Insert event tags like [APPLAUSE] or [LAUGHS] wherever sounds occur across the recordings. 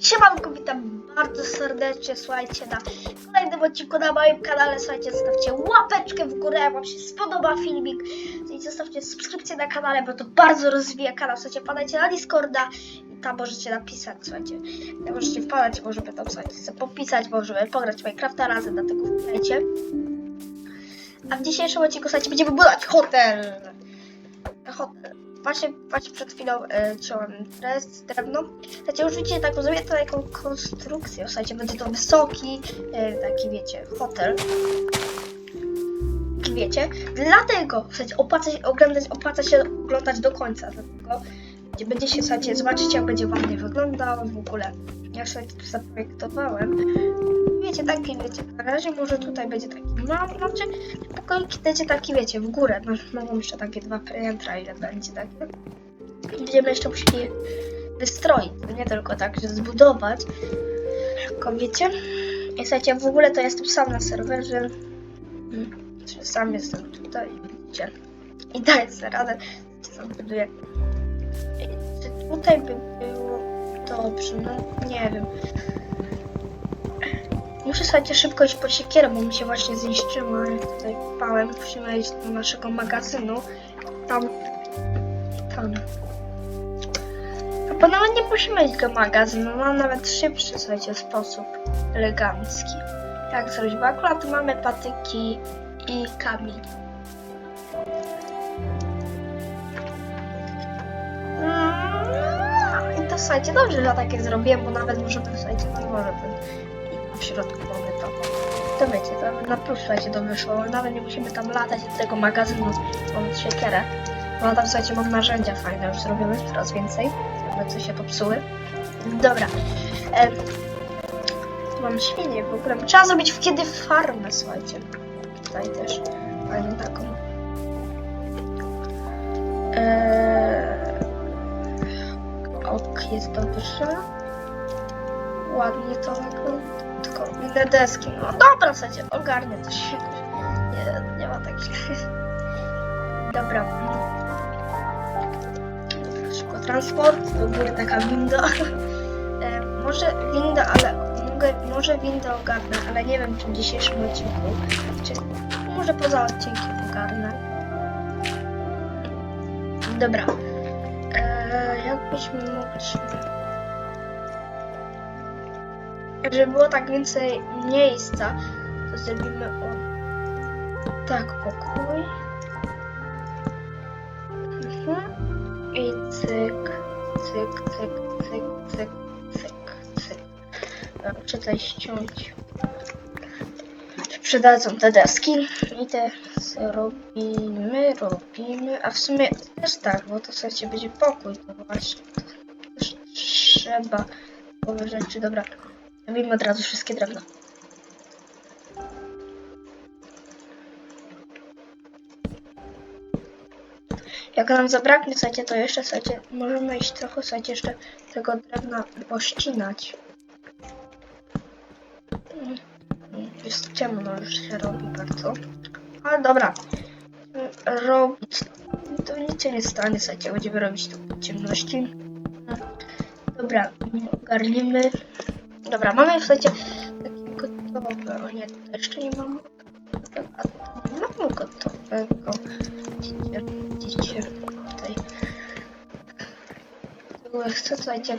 Siemanko, witam bardzo serdecznie, słuchajcie, na kolejnym odcinku na moim kanale, słuchajcie, zostawcie łapeczkę w górę, wam się spodoba filmik, i zostawcie subskrypcję na kanale, bo to bardzo rozwija kanał, słuchajcie, padajcie na Discorda i tam możecie napisać, słuchajcie, możecie wpadać, możemy tam, słuchajcie, sobie popisać, możemy pograć Minecrafta razem, dlatego wpadajcie. A w dzisiejszym odcinku, słuchajcie, będziemy budować hotel. Hotel. Właśnie, właśnie przed chwilą e, ciąłem drewno. Słuchajcie, już widzicie taką, zrobię to taką konstrukcję. Słuchajcie, będzie to wysoki, e, taki wiecie, hotel. Wiecie, dlatego, słuchajcie, opłaca się oglądać, opłaca się oglądać do końca, dlatego gdzie będzie się, słuchajcie, zobaczycie jak będzie ładnie wyglądał w ogóle. Jak sobie to zaprojektowałem. Wiecie, taki, wiecie, na razie może tutaj będzie taki mały, znaczy pokoiki będzie taki, wiecie, w górę. No, mogą jeszcze takie dwa piętra, ile będzie takie. Będziemy jeszcze musieli wystroić, to nie tylko tak, że zbudować. Tylko wiecie, i słuchajcie, w ogóle to jestem sam na serwerze. Mm, że Sam jestem tutaj, widzicie. I daję sobie radę, co Czy tutaj by było dobrze, no nie wiem. Muszę słuchajcie szybko iść po siekierę, bo mi się właśnie zniszczyła. Jak tutaj pałem, musimy iść do naszego magazynu. Tam. Tam. Bo nawet nie musimy iść do magazynu, mam nawet szybszy, słuchajcie, sposób elegancki. Jak zrobić? Bo akurat mamy patyki i kamień. Mm, I to słuchajcie, dobrze, że takie zrobiłem, bo nawet możemy, słuchajcie, no może ten w środku mamy to. To wiecie, to na plus słuchajcie to wyszło. Nawet nie musimy tam latać do tego magazynu, mam siekierę. No tam słuchajcie, mam narzędzia fajne już zrobione, coraz więcej. Jakby co się popsuły. Dobra. Mam świnię w ogóle. Trzeba zrobić w kiedy farmę, słuchajcie. Tutaj też fajną taką. Eee, ok, jest dobrze. Ładnie to wygląda. Tylko inne deski. No dobra, słuchajcie, ogarnię się jakoś. Nie, nie ma tak źle. [LAUGHS] Dobra. Szybko transport, do góry taka winda. [LAUGHS] E, może winda, ale mogę, może windę ogarnę, ale nie wiem czy w dzisiejszym odcinku. Czy, może poza odcinkiem ogarnę. Dobra. E, jak byśmy mogli... Żeby było tak więcej miejsca, to zrobimy o tak pokój. Mhm. I cyk, cyk, cyk, cyk, cyk, cyk, cyk. Muszę tutaj ściąć. Przydadzą te deski i te robimy, robimy, a w sumie też tak, bo to słuchajcie będzie pokój, to właśnie też trzeba połowy rzeczy, dobra. Robimy od razu wszystkie drewno. Jak nam zabraknie, słuchajcie, to jeszcze, słuchajcie, możemy iść trochę, słuchajcie, jeszcze tego drewna pościnać. Mm, Jest ciemno, już się robi bardzo. Ale dobra. Robić. To nic się nie stanie, słuchajcie, będziemy robić w ciemności. Dobra, ogarnimy. Dobra, mamy, słuchajcie, takie gotowe. O nie, to jeszcze nie mamy. A to nie mamy gotowego. Widzicie, widzicie tutaj. W ogóle chcę, słuchajcie.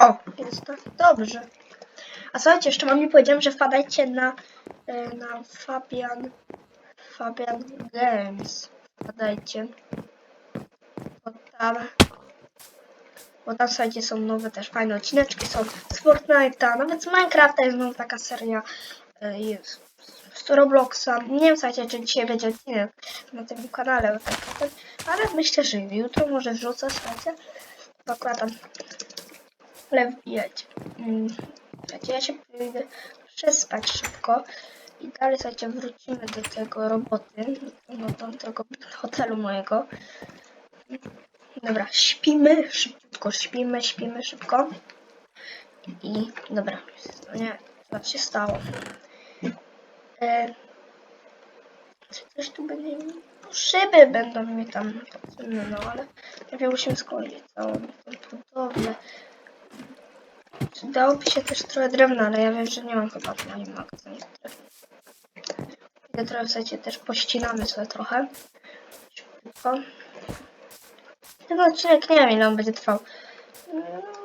O, jest to dobrze. Słuchajcie, jeszcze wam nie powiedziałem, że wpadajcie na, e, na Fabian, Fabian Games. Wpadajcie. Bo tam, bo tam słuchajcie, są nowe też fajne odcineczki, są z Fortnite'a, nawet z Minecrafta jest nowa taka seria, e, jest z Robloxa. Nie wiem, słuchajcie, czy dzisiaj będzie odcinek na tym kanale, bo tak, ale myślę, że jutro może wrzucę, słuchajcie. Pokładam. Ale wbijać. Mm. Ja się pójdę przespać szybko i dalej, słuchajcie, wrócimy do tego roboty, no do tego hotelu mojego. Dobra, śpimy, szybko śpimy, śpimy szybko. I dobra, nie, Co się stało? E, coś tu będzie? No, szyby będą mi tam no ale najpierw musimy skończyć całą tą budowlę. Dałoby się też trochę drewna, ale ja wiem, że nie mam chyba w moim magazynie drewna. Idę trochę, słuchajcie, też pościnamy sobie trochę. Szybko. Ten odcinek nie wiem ile on będzie trwał.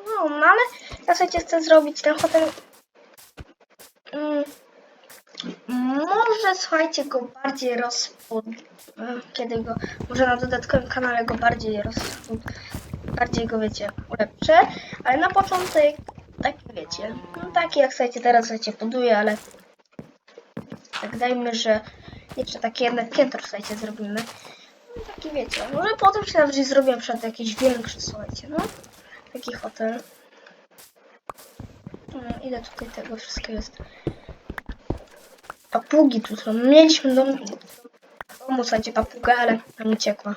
No, no ale ja słuchajcie chcę zrobić ten hotel. Mm, może słuchajcie go bardziej rozpud... Kiedy go... Może na dodatkowym kanale go bardziej rozpud... Bardziej go wiecie, ulepszę. Ale na początek taki wiecie. No taki jak słuchajcie teraz słuchajcie buduję, ale tak dajmy, że jeszcze takie jedno piętro słuchajcie zrobimy. No, taki wiecie, może potem się nawet zrobię przed jakiś większy, słuchajcie, no. Taki hotel. No, ile tutaj tego wszystkiego jest? Papugi tu są. Mieliśmy dom, domu, słuchajcie, papugę, ale nam uciekła.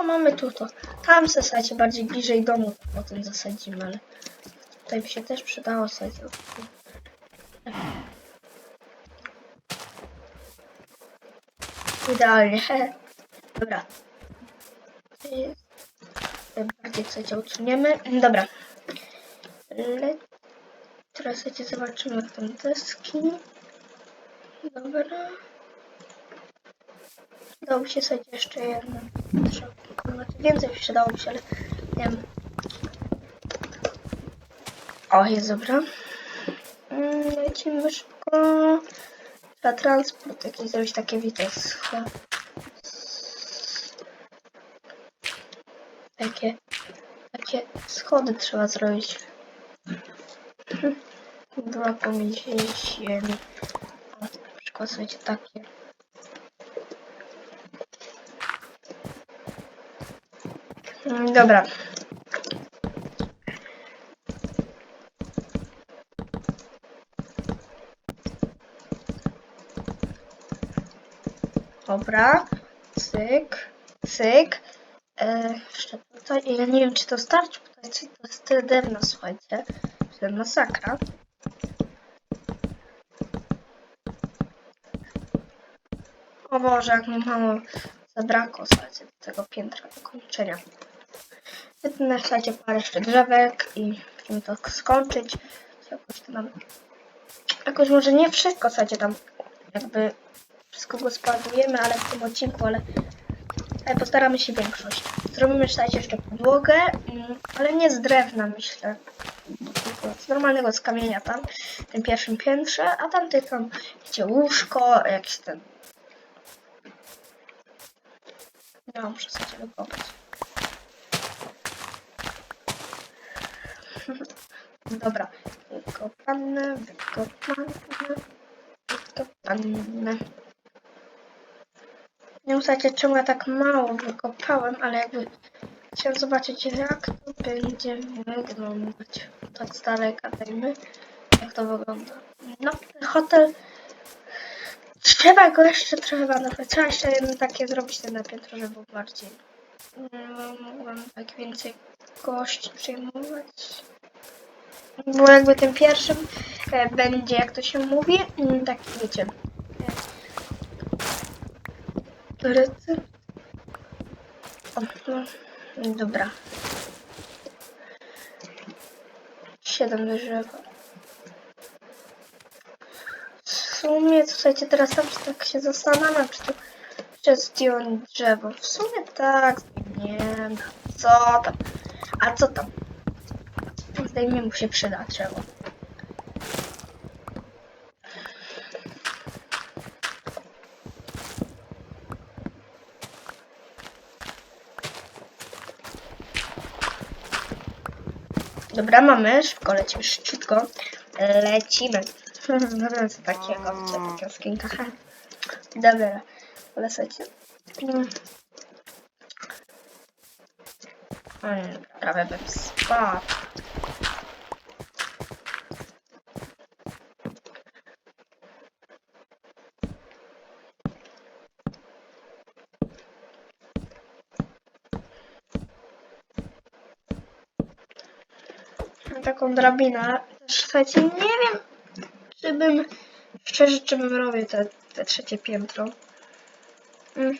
O, mamy tu to. Tam słuchajcie, bardziej bliżej domu potem zasadzimy, ale tutaj by się też przydało, słuchajcie. Idealnie. [LAUGHS] Dobra. Bardziej słuchajcie, usuniemy. Dobra. Le... Teraz słuchajcie, zobaczymy jak tam deski. Dobra. Dałoby się sobie jeszcze jedno. Więcej przydałoby się, ale nie wiem. O, jest dobra. Mm, Lecimy szybko. Trzeba transport jakiś zrobić takie wites. Takie, takie schody trzeba zrobić. Dwa pomiędzy ziemi. O, na przykład słuchajcie takie. Dobra. Dobra. Cyk. Cyk. E, jeszcze tutaj. Ja nie wiem, czy to starczy. bo to jest tyle drewna, słuchajcie. To jest masakra. O Boże, jak mi mało zabrakło, słuchajcie, do tego piętra do kończenia. Wytnę, słuchajcie, parę jeszcze drzewek i musimy to skończyć. Jakoś to. Jakoś może nie wszystko, słuchajcie, tam jakby wszystko gospodarujemy, ale w tym odcinku, ale, ale postaramy się większość. Zrobimy, słuchajcie, jeszcze podłogę, mm, ale nie z drewna, myślę. Z normalnego z kamienia tam, w tym pierwszym piętrze, a tamty tam, wiecie, łóżko, jakiś ten... No, muszę sobie wykopać. Dobra, wykopane, wykopane, wykopane. Nie słuchajcie, czemu ja tak mało wykopałem, ale jakby chciałem zobaczyć, jak to będzie wyglądać. Tak z daleka dajmy, jak to wygląda. No, hotel trzeba go jeszcze trochę nawet, trzeba jeszcze jedno takie zrobić ten na piętro, żeby był bardziej. Mm, Mogłam tak więcej gości przyjmować. Bo jakby tym pierwszym e, będzie, jak to się mówi, mm, taki wiecie. e. O, no, dobra. Siedem drzewa. W sumie, słuchajcie, teraz tam tak się zastanawiam, czy tu jeszcze zdjąć drzewo. W sumie tak, nie Co tam? A co tam? Zdejmie mu się przyda drzewo. Dobra, mamy, szybko lecimy, szybciutko. Lecimy. Dobra, [LAUGHS] co takiego, co takiego skinka. [LAUGHS] Dobra, słuchajcie. Mm. Prawie bym spadł. Taką drabinę. Też, nie wiem, czy bym, szczerze, czy bym robił te, te trzecie piętro. Mm.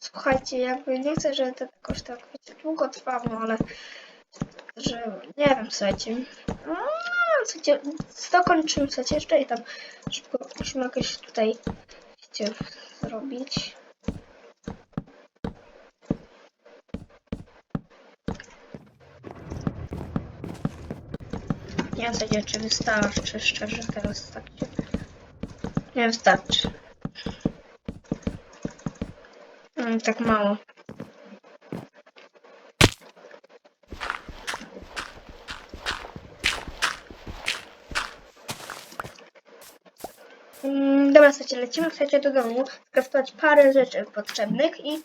Słuchajcie, jakby nie chcę, żeby to jakoś tak długo trwało, ale że nie wiem, słuchajcie. No, słuchajcie, dokończymy, słuchajcie, jeszcze i tam szybko musimy jakieś tutaj zrobić. Nie wiem, czy wystarczy, szczerze, teraz tak. Nie wystarczy. Mm, tak mało. Mm, Dobra, słuchajcie, lecimy słuchajcie do domu, skraftować parę rzeczy potrzebnych i...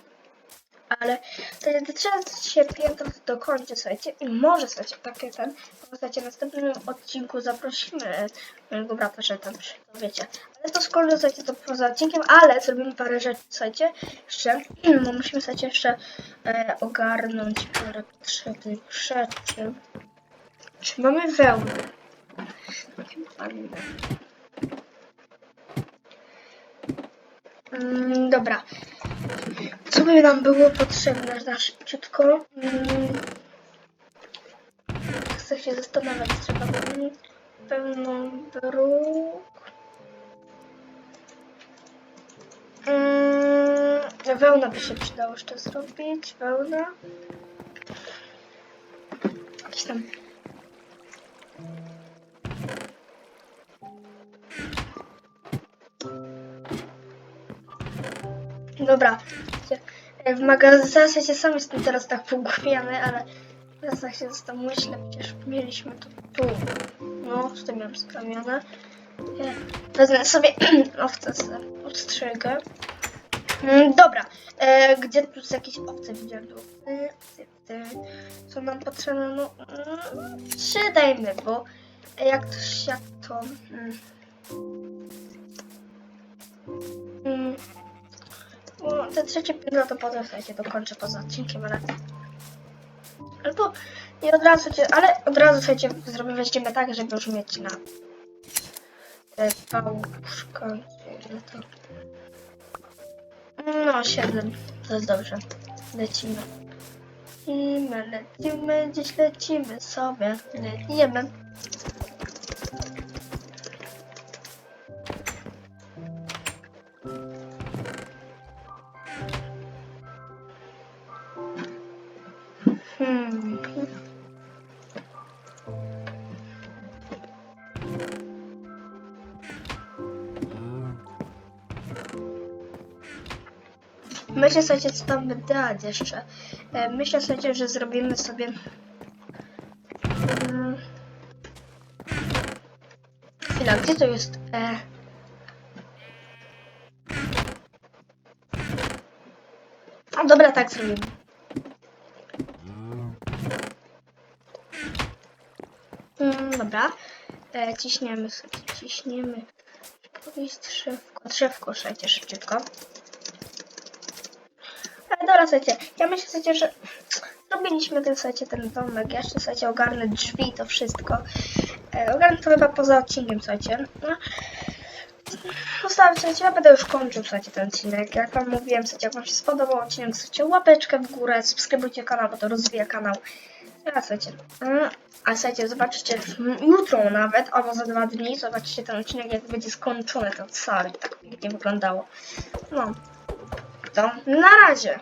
Ale to trzeba się piętro dokończyć, słuchajcie, i może, słuchajcie, takie ten, słuchajcie, w następnym odcinku zaprosimy mojego brata, że tam wiecie. Ale to skoro, słuchajcie, to poza odcinkiem, ale zrobimy parę rzeczy, słuchajcie, jeszcze, bo musimy, słuchajcie, jeszcze e, ogarnąć parę potrzebnych rzeczy. Czy mamy wełnę? Mm, dobra. Co by nam było potrzebne na szybciutko? Mm, chcę się zastanawiać, trzeba by pełną bruk. Mm, wełna by się przydało jeszcze zrobić. Wełna. Jakiś tam. Dobra. E, W magazynie się sam jestem teraz tak pogłupiany, ale teraz tak się zastanawiam, myślę, przecież mieliśmy to tu. No, z tym miałem sprawione. E, Wezmę sobie [CLEARS THROAT] owce z odstrzygę. Mm, Dobra, e, gdzie tu jest jakieś owce widziałem tu? Ty. Co nam potrzebne? No, mm, trzy dajmy, bo jak to, jak to... Mm, mm, no, te trzecie piętro to potem słuchajcie, dokończę poza odcinkiem, ale... Albo nie od razu ale od razu słuchajcie, zrobimy weźmiemy tak, żeby już mieć na ile to... No, 7, to jest dobrze. Lecimy. Lecimy, lecimy, dziś lecimy sobie, lecimy. Hmm. Myślę sobie, co tam by dać jeszcze. E, Myślę sobie, że zrobimy sobie... Mm. Chwila, gdzie to jest? E... A dobra, tak zrobimy. Mm, dobra. E, ciśniemy sobie, ciśniemy. Powieść drzewko, drzewko, słuchajcie, szybciutko. Słuchajcie, ja myślę, słuchajcie, że zrobiliśmy ten, słuchajcie, ten domek. Ja jeszcze, słuchajcie, ogarnę drzwi, to wszystko. E, ogarnę to chyba poza odcinkiem, słuchajcie. No. Zostawię, słuchajcie, ja będę już kończył, słuchajcie, ten odcinek. Jak wam mówiłem, słuchajcie, jak wam się spodobał odcinek, słuchajcie, łapeczkę w górę, subskrybujcie kanał, bo to rozwija kanał. Ja, słuchajcie, mm, a słuchajcie, zobaczycie jutro nawet, albo za dwa dni, zobaczycie ten odcinek, jak będzie skończony ten cały, tak pięknie wyglądało. No, to na razie.